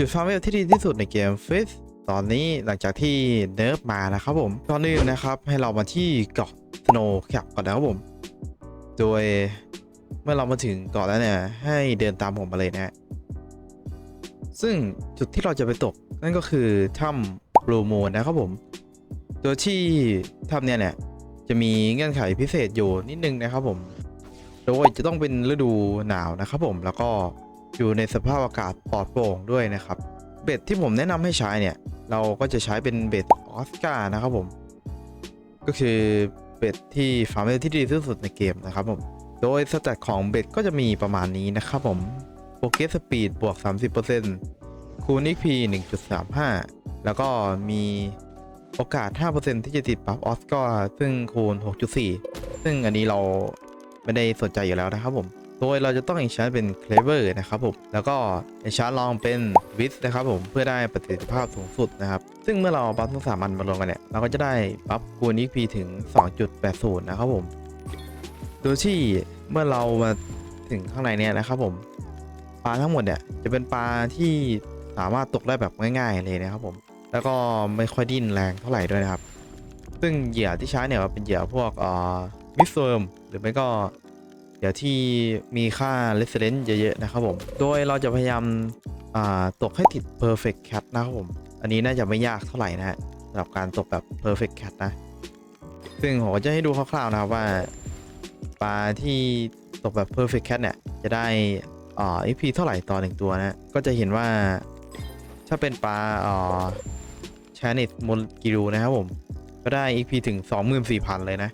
จุดฟาร์มเวลที่ดีที่สุดในเกมฟิสตอนนี้หลังจากที่เนิร์ฟมานะครับผมก่อนอื่นนะครับให้เรามาที่เกาะสโนว์แคปก่อนนะครับผม โดยเมื่อเรามาถึงเกาะแล้วเนี่ย ให้เดินตามผมมาเลยนะฮะซึ่งจุดที่เราจะไปตกนั่นก็คือถ้ำบลูมูนนะครับผม โดยที่ถ้ำเนี่ยเนี่ยจะมีเงื่อนไขพิเศษอยู่นิดนึงนะครับผม โดยจะต้องเป็นฤดูหนาวนะครับผมแล้วก็ อยู่ในสภาพอากาศปลอดโปร่งด้วยนะครับ เบ็ดที่ผมแนะนำให้ใช้เนี่ย เราก็จะใช้เป็นเบ็ดออสการ์นะครับผม ก็คือเบ็ดที่ฟาร์มเที่ดีที่สุดในเกมนะครับผม โดยสแตทของเบ็ดก็จะมีประมาณนี้นะครับผมโปเกสสปีดบวก 30%คูณ XP 1.35 แล้วก็มีโอกาส 5%ที่จะติดปั๊บออสการ์ซึ่งคูณ 6.4 ซึ่งอันนี้เราไม่ได้สนใจอยู่แล้วนะครับผม โดยเราจะต้อง enchant เป็น clever นะครับผม แล้วก็ enchant ลองเป็น wit นะครับผม เพื่อได้ประสิทธิภาพสูงสุดนะครับ ซึ่งเมื่อเราบัฟทั้งสามอันมารวมกันเนี่ย เราก็จะได้บัฟคูณ XP ถึง 2.80 นะครับผม โดยที่เมื่อเรามาถึงข้างในเนี่ยนะครับผม ปลาทั้งหมดเนี่ยจะเป็นปลาที่สามารถตกได้แบบง่าย ๆ เลยนะครับผม แล้วก็ไม่ค่อยดิ้นแรงเท่าไหร่ด้วยนะครับ ซึ่งเหยื่อที่ใช้เนี่ยเป็นเหยื่อพวกอ่ามิสเฟิร์มหรือไม่ก็ เหยื่อที่มีค่า resistance เยอะ ๆ นะครับผม โดยเราจะพยายามตกให้ติด perfect cat นะครับผม อันนี้น่าจะไม่ยากเท่าไหร่นะฮะสำหรับการตกแบบ perfect cat นะ ซึ่งผมก็จะให้ดูคร่าวๆนะครับว่าปลาที่ตกแบบ perfect cat เนี่ย จะได้อ่า XP เท่าไหร่ต่อหนึ่งตัวนะ ก็จะเห็นว่าถ้าเป็นปลาอ่าชานิสมลกิรูนะครับผม ก็ได้ XP ถึง 24,000 เลยนะ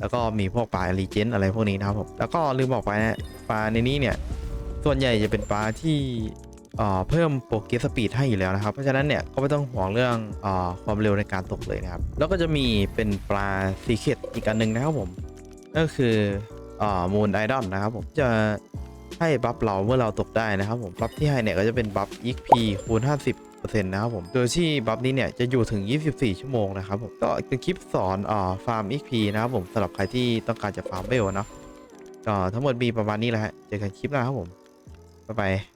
แล้วก็มีพวกปลาลีเจนอะไรพวกนี้นะครับผมแล้วก็ลืมบอกไปนะปลาในนี้เนี่ยส่วนใหญ่จะเป็นปลาที่เอ่อเพิ่มโปรเกสสปีดให้อยู่แล้วนะครับ เพราะฉะนั้นเนี่ยก็ไม่ต้องห่วงเรื่องเออความเร็วในการตกเลยนะครับ แล้วก็จะมีเป็นปลาซีเคตอีกอันหนึ่งนะครับผมนั่นก็คือเอ่อมูนไอดอลนะครับผมจะ ให้บัฟเราเมื่อเราตกได้นะครับผมบัฟที่ให้เนี่ยก็จะเป็นบัฟ XP คูณ 50%นะครับผมโดยที่บัฟนี้เนี่ยจะอยู่ถึง 24 ชั่วโมงนะครับผมก็เป็นคลิปสอนอ่าฟาร์ม XP นะครับผมสำหรับใครที่ต้องการจะฟาร์มเวลเนาะก็ทั้งหมดมีประมาณนี้แหละฮะเจอกันคลิปหน้าครับผมบ๊ายบาย